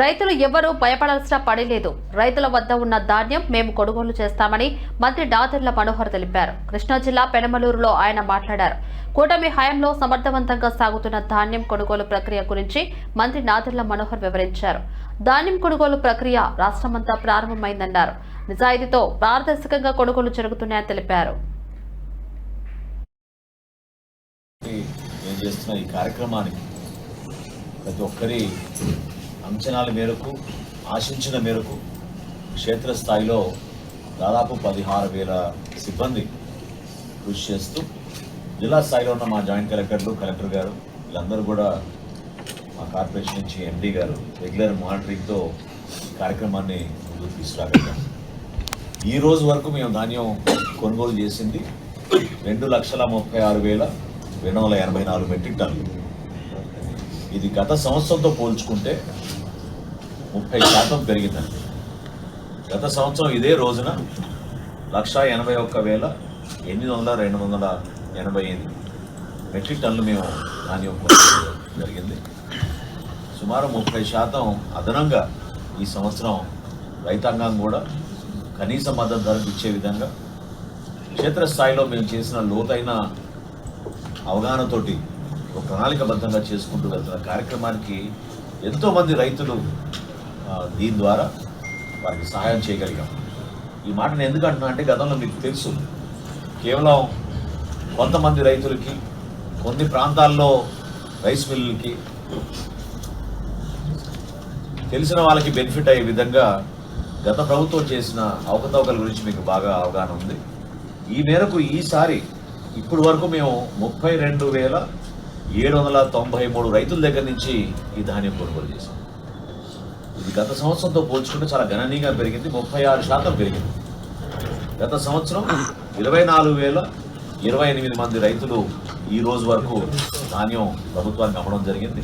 రైతులు ఎవరూ భయపడాల్సిన పని లేదు. రైతుల వద్ద ఉన్న ధాన్యం మేము కొనుగోలు చేస్తామని మంత్రి నాదెళ్ళ మనోహర్ తెలిపారు. కృష్ణా జిల్లా పెనమలూరులో ఆయన మాట్లాడారు. కూటమి హయాంలో సమర్థవంతంగా సాగుతున్న ధాన్యం కొనుగోలు ప్రక్రియ గురించి మంత్రి నాదర్ల మనోహర్ వివరించారు. ధాన్యం కొనుగోలు ప్రక్రియ రాష్ట్రమంతా ప్రారంభమైందన్నారు. నిజాయితీతో పారదర్శకంగా కొనుగోలు జరుగుతున్నాయని తెలిపారు. చేస్తున్న ఈ కార్యక్రమానికి? ప్రతి ఒక్కరి అంచనాల మేరకు ఆశించిన మేరకు క్షేత్రస్థాయిలో దాదాపు పదిహారు వేల సిబ్బంది కృషి చేస్తూ జిల్లా స్థాయిలో ఉన్న మా జాయింట్ కలెక్టర్లు కలెక్టర్ గారు వీళ్ళందరూ కూడా మా కార్పొరేషన్ నుంచి ఎండీ గారు రెగ్యులర్ మానిటరింగ్తో కార్యక్రమాన్ని ముందుకు తీసుకురాగలిగాం. ఈ రోజు వరకు మేము ధాన్యం కొనుగోలు చేసింది రెండు లక్షల ముప్పై ఆరు వేల రెండు వందల ఎనభై నాలుగు మెట్రిక్ టన్నులు. ఇది గత సంవత్సరంతో పోల్చుకుంటే ముప్పై శాతం పెరిగిందండి. గత సంవత్సరం ఇదే రోజున లక్ష ఎనభై ఒక్క వేల ఎనిమిది వందల రెండు వందల ఎనభై ఎనిమిది మెట్రిక్ టన్నులు మేము ధాన్యం జరిగింది. సుమారు ముప్పై శాతం అదనంగా ఈ సంవత్సరం రైతాంగం కూడా కనీస మద్దతు ధరకు ఇచ్చే విధంగా క్షేత్రస్థాయిలో మేము చేసిన లోతైన అవగాహనతోటి ఒక ప్రణాళికబద్ధంగా చేసుకుంటూ వెళ్తున్న కార్యక్రమానికి ఎంతోమంది రైతులు దీని ద్వారా వారికి సహాయం చేయగలిగాం. ఈ మాట నేను ఎందుకు అంటున్నా అంటే గతంలో మీకు తెలుసు. కేవలం కొంతమంది రైతులకి కొన్ని ప్రాంతాల్లో రైస్ మిల్లులకి తెలిసిన వాళ్ళకి బెనిఫిట్ అయ్యే విధంగా గత ప్రభుత్వం చేసిన అవకతవకల గురించి మీకు బాగా అవగాహన ఉంది. ఈ మేరకు ఈసారి ఇప్పటి వరకు మేము ముప్పై రెండు వేల ఏడు వందల తొంభై మూడు రైతుల దగ్గర నుంచి ఈ ధాన్యం కొనుగోలు చేసాం ఇది గత సంవత్సరంతో పోల్చుకుంటే చాలా గణనీయంగా పెరిగింది ముప్పై ఆరు శాతం పెరిగింది. గత సంవత్సరం ఇరవై నాలుగు వేల ఇరవై ఎనిమిది మంది రైతులు ఈ రోజు వరకు ధాన్యం ప్రభుత్వానికి అమ్మడం జరిగింది.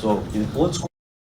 సో ఇది పోల్చుకు